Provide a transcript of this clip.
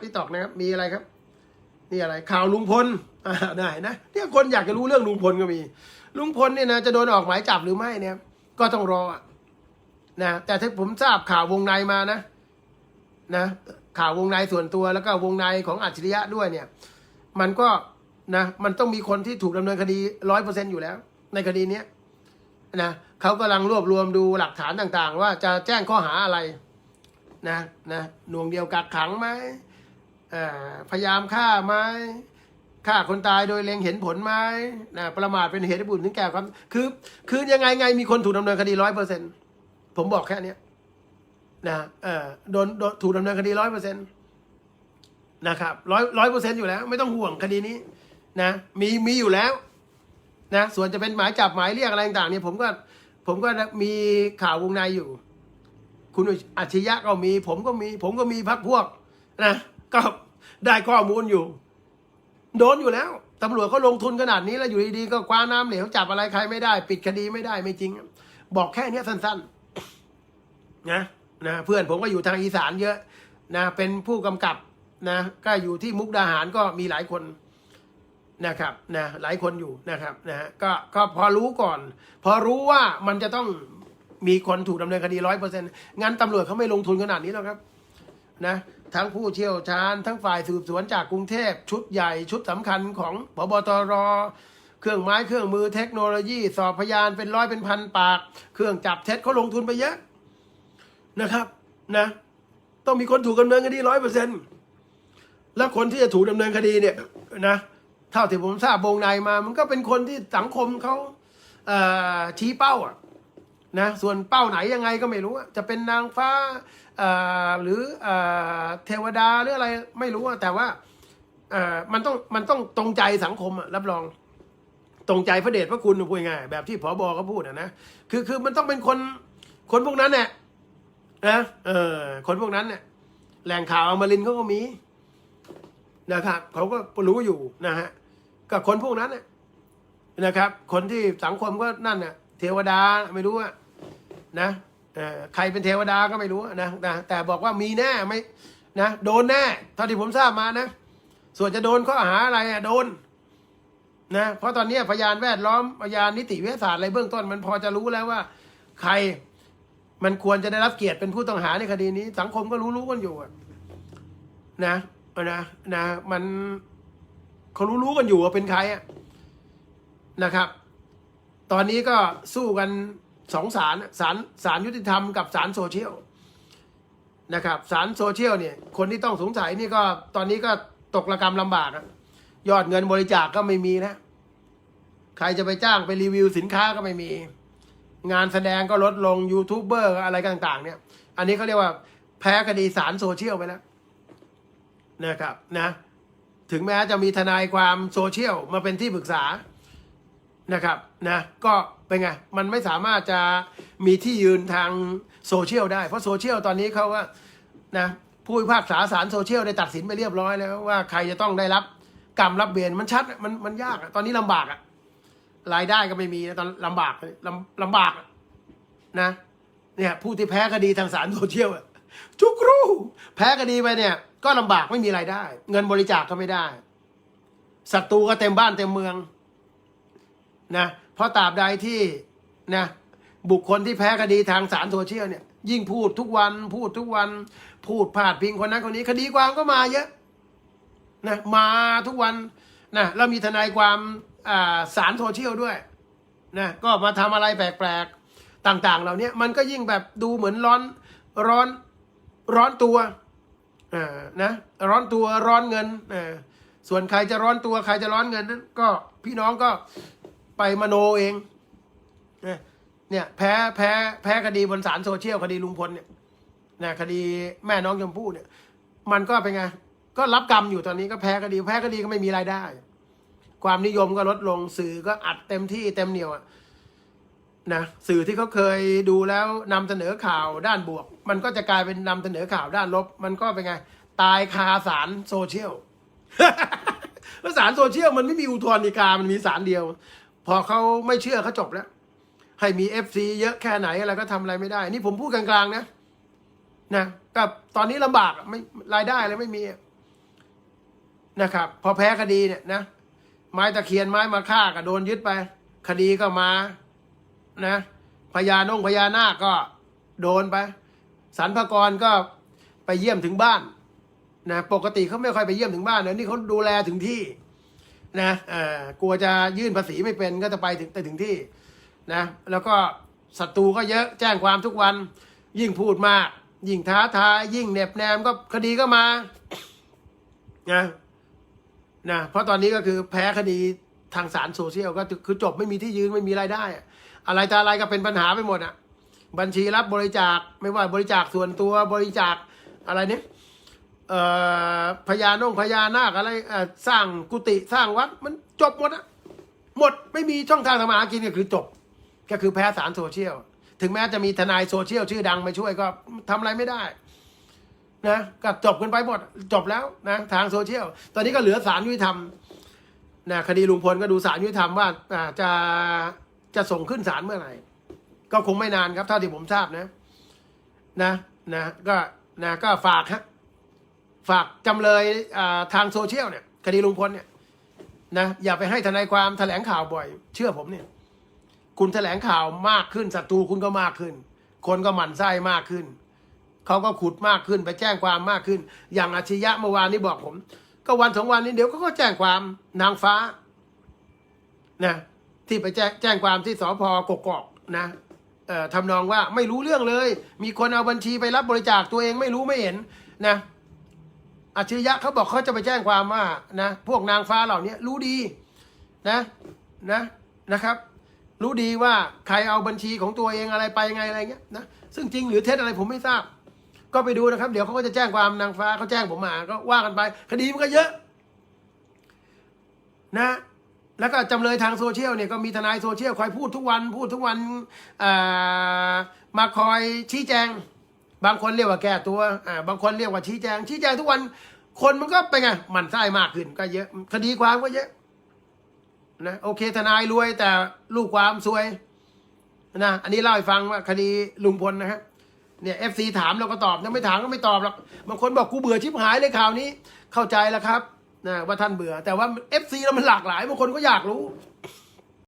ที่ตอกนะครับ มีอะไรครับ นี่อะไร ข่าวลุงพลอ่าได้นะเนี่ยคนอยากจะรู้เรื่องลุงพลก็มี ลุงพลเนี่ยนะจะโดนออกหมายจับหรือไม่เนี่ย ก็ต้องรออะนะแต่ถ้าผมทราบข่าววงในมานะ นะ ข่าววงในส่วนตัวแล้วก็วงในของอัจฉริยะด้วยเนี่ย มันก็นะ มันต้องมีคนที่ถูกดำเนินคดีร้อยเปอร์เซ็นอยู่แล้ว ในคดีเนี้ยนะเขากำลังรวบรวมดูหลักฐานต่างๆ ว่าจะแจ้งข้อหาอะไร นะนะหน่วงเดียวกักขังไหม พยายามฆ่าไหมฆ่าคนตายโดยเล็งเห็นผลไหมนะประมาทเป็นเหตุให้บุญถึงแก่ความคือ คือยังไงไงมีคนถูกดำเนินคดีร้อยเปอร์เซ็นผมบอกแค่นี้นะเออโดนโดนถูกดำเนินคดีร้อยเปอร์เซ็นนะครับร้อยร้อยเปอร์เซ็นอยู่แล้ว ไม่ต้องห่วงคดีนี้ นะมีมีอยู่แล้ว นะ ส่วนจะเป็นหมายจับหมายเรียกอะไรต่างๆเนี่ยผมก็ผมก็มีข่าววงในอยู่ คุณอัจฉริยะก็มี ผมก็มี ผมก็มีพักพวก นะก็ ได้ข้อมูลอยู่ โดนอยู่แล้วตำรวจเขาลงทุนขนาดนี้แล้วอยู่ดีๆก็คว้าน้ำเหลวจับอะไรใครไม่ได้ ปิดคดีไม่ได้ไม่จริง บอกแค่นี้สั้นๆนะนะเพื่อนผมก็อยู่ทางอีสานเยอะนะเป็นผู้กำกับนะก็อยู่ที่มุกดาหารก็มีหลายคนนะครับนะหลายคนอยู่นะครับนะฮะก็ก็พอรู้ก่อน พอรู้ว่ามันจะต้องมีคนถูกดำเนินคดีร้อยเปอร์เซ็นต์งั้นตำรวจเขาไม่ลงทุนขนาดนี้หรอกครับ นะทั้งผู้เชี่ยวชาญ ทั้งฝ่ายสืบสวนจากกรุงเทพชุดใหญ่ชุดสำคัญของพบตรเครื่องไม้เครื่องมือเทคโนโลยี สอบพยานเป็นร้อยเป็นพันปาก เครื่องจับเท็จเขาลงทุนไปเยอะนะครับนะ ต้องมีคนถูกดำเนินคดีร้อยเปอร์เซ็นต์แล้วคนที่จะถูกดำเนินคดีเนี่ยนะเท่าที่ผมทราบวงในมา มันก็เป็นคนที่สังคมเขาเอ่อชี้เป้าอะ นะส่วนเป้าไหนยังไงก็ไม่รู้อะจะเป็นนางฟ้าอ่อหรือเอ่อเทวดาหรืออะไรไม่รู้อะแต่ว่าอ่อมันต้องมันต้องตรงใจสังคมอะรับรอง ตรงใจพระเดชพระคุณพูดง่ายแบบที่ผอบอเขาพูดอะนะคือคือมันต้องเป็นคนคนพวกนั้นเนี่ยนะเออคนพวกนั้นเนี่ยแหล่งข่าวอมรินเขาก็มีนะครับเขาก็รู้อยู่นะฮะกับคนพวกนั้นเนี่ยนะครับ คนที่สังคมก็นั่นเนี่ยเทวดาไม่รู้อะ นะใครเป็นเทวดาก็ไม่รู้นะนะแต่บอกว่ามีแน่ไม่นะโดนแน่เท่าที่ผมทราบมานะ ส่วนจะโดนข้อหาอะไรอะโดนนะเพราะตอนนี้พยานแวดล้อมพยานนิติวิทยาศาสตร์อะไรเบื้องต้น มันพอจะรู้แล้วว่า ใครมันควรจะได้รับเกียรติเป็นผู้ต้องหาในคดีนี้ สังคมก็รู้รู้กันอยู่นะนะนะมันเขารู้รู้กันอยู่ว่าเป็นใครอะนะครับ ตอนนี้ก็สู้กัน สองศาลศาลศาลยุติธรรมกับศาลโซเชียลนะครับศาลโซเชียลเนี่ยคนที่ต้องสงสัยนี่ก็ตอนนี้ก็ตกระกรรมลำบากยอดเงินบริจาคกก็ไม่มีนะ ใครจะไปจ้างไปรีวิวสินค้าก็ไม่มี งานแสดงก็ลดลงยูทูบเบอร์อะไรต่างๆ เนี่ย อันนี้เขาเรียกว่าแพ้คดีศาลโซเชียลไปแล้วนะครับนะ ถึงแม้จะมีทนายความโซเชียลมาเป็นที่ปรึกษา นะครับนะก็เป็นไง มันไม่สามารถจะมีที่ยืนทางโซเชียลได้ เพราะโซเชียลตอนนี้เขาว่านะผู้พิพากษาศาลโซเชียลได้ตัดสินไปเรียบร้อยแล้วว่าใครจะต้องได้รับกรรมรับเวรมันชัดมันมันยาก ตอนนี้ลำบากอะรายได้ก็ไม่มีตอนลำบากลำลำบากนะเนี่ยผู้ที่แพ้คดีทางศาลโซเชียลอะทุกรู้แพ้คดีไปเนี่ย ก็ลำบากไม่มีรายได้ เงินบริจาคก็ไม่ได้ศัตรูก็เต็มบ้านเต็มเมือง นะเพราะตราบใดที่นะบุคคลที่แพ้คดีทางสารโซเชียลเนี่ย ยิ่งพูดทุกวันพูดทุกวัน พูดพาดพิงคนนั้นคนนี้ คดีความก็มาเยอะนะมาทุกวันนะแล้วมีทนายความอ่าสารโซเชียลด้วยนะก็มาทำอะไรแปลกๆต่างๆ เหล่านี้มันก็ยิ่งแบบดูเหมือนร้อนร้อนร้อนตัวอ่านะร้อนตัวร้อนเงินอ่าส่วนใครจะร้อนตัวใครจะร้อนเงินนั้นก็พี่น้องก็ ไปมโนเองเนี่ยแพ้แพ้แพ้คดีบนศาลโซเชียลคดีลุงพลเนี่ยนะคดีแม่น้องชมพู่เนี่ย มันก็เป็นไงก็รับกรรมอยู่ตอนนี้ก็แพ้คดี แพ้คดีก็ไม่มีรายได้ ความนิยมก็ลดลงสื่อก็อัดเต็มที่เต็มเหนียวอะนะสื่อที่เขาเคยดูแล้วนำเสนอข่าวด้านบวก มันก็จะกลายเป็นนำเสนอข่าวด้านลบ มันก็เป็นไง ตายคาสารโซเชียลแล้วสารโซเชียลมันไม่มีอุทธรณ์ฎีกามันมีสารเดียว พอเขาไม่เชื่อเขาจบแล้ว ให้มีเอฟซีเยอะแค่ไหนอะไรก็ทำอะไรไม่ได้ นี่ผมพูดกลางๆนะนะกับตอนนี้ลำบากไม่รายได้อะไรไม่มีนะครับ พอแพ้คดีเนี่ยนะไม้ตะเคียนไม้มาฆ่าก็โดนยึดไป คดีก็มานะพญานงพญานาคก็โดนไปสรรพากรก็ไปเยี่ยมถึงบ้านนะปกติเขาไม่ค่อยไปเยี่ยมถึงบ้านนะนี่เขาดูแลถึงที่ นะเอ่อกลัวจะยื่นภาษีไม่เป็นก็จะไปถึงไปถึงที่นะ แล้วก็ศัตรูก็เยอะแจ้งความทุกวัน ยิ่งพูดมาก ยิ่งท้าทายยิ่งเหน็บแนมก็คดีก็มานะนะเพราะตอนนี้ก็คือแพ้คดีทางสารโซเชียลก็คือจบไม่มีที่ยืนไม่มีรายได้ อะอะไรแต่อะไรก็เป็นปัญหาไปหมดอะ บัญชีรับบริจาคไม่ว่าบริจาคส่วนตัวบริจาคอะไรเนี่ย เอ่อพญานงพญานาคอะไรเอ่อสร้างกุฏิสร้างวัด มันจบหมดอะหมดไม่มีช่องทางทำมาหากินก็คือจบ ก็คือแพ้สารโซเชียล ถึงแม้จะมีทนายโซเชียลชื่อดังมาช่วยก็ทำอะไรไม่ได้ นะก็จบกันไปหมด จบแล้วนะทางโซเชียล ตอนนี้ก็เหลือสารยุติธรรมนะคดีลุงพลก็ดูสารยุติธรรมว่าอ่าจะจะส่งขึ้นศาลเมื่อไหร่ ก็คงไม่นานครับเท่าที่ผมทราบนะ นะนะก็นะก็ฝากฮะ ฝากจำเลยทางโซเชียลเนี่ยคดีลุงพลเนี่ยนะอย่าไปให้ทนายความแถลงข่าวบ่อย เชื่อผมเนี่ย คุณแถลงข่าวมากขึ้นศัตรูคุณก็มากขึ้น คนก็หมั่นไส้มากขึ้นเขาก็ขุดมากขึ้นไปแจ้งความมากขึ้น อย่างอาชญะเมื่อวานนี้บอกผม ก็วันสองวันนี้เดี๋ยวเขาก็แจ้งความนางฟ้านะที่ไปแจ้งแจ้งความที่สพกกอกนะทำนองว่าไม่รู้เรื่องเลย มีคนเอาบัญชีไปรับบริจาคตัวเองไม่รู้ไม่เห็นนะ อาชญะเขาบอกเขาจะไปแจ้งความว่านะพวกนางฟ้าเหล่านี้รู้ดีนะนะนะครับ รู้ดีว่าใครเอาบัญชีของตัวเองอะไรไปยังไงอะไรเงี้ยนะซึ่งจริงหรือเท็จอะไรผมไม่ทราบ ก็ไปดูนะครับ เดี๋ยวเขาก็จะแจ้งความนางฟ้าเขาแจ้งผมมาก็ว่ากันไป คดีมันก็เยอะ นะแล้วก็จำเลยทางโซเชียลเนี่ยก็มีทนายโซเชียลคอยพูดทุกวัน พูดทุกวันอ่ามาคอยชี้แจง บางคนเรียกว่าแก้ตัวอ่าบางคนเรียกว่าชี้แจง ชี้แจงทุกวันคนมันก็เป็นไงหมันไส้มากขึ้นก็เยอะ คดีความก็เยอะนะโอเคทนายรวยแต่ลูกความซวยนะอันนี้เล่าให้ฟังว่าคดีลุงพลนะครับเนี่ยเอฟซีถามเราก็ตอบนะไม่ถามก็ไม่ตอบหรอกบางคนบอกกูเบื่อชิบหายเลยข่าวนี้ เข้าใจแล้วครับนะว่าท่านเบื่อ แต่ว่าเอฟซีเรามันหลากหลายบางคนก็อยากรู้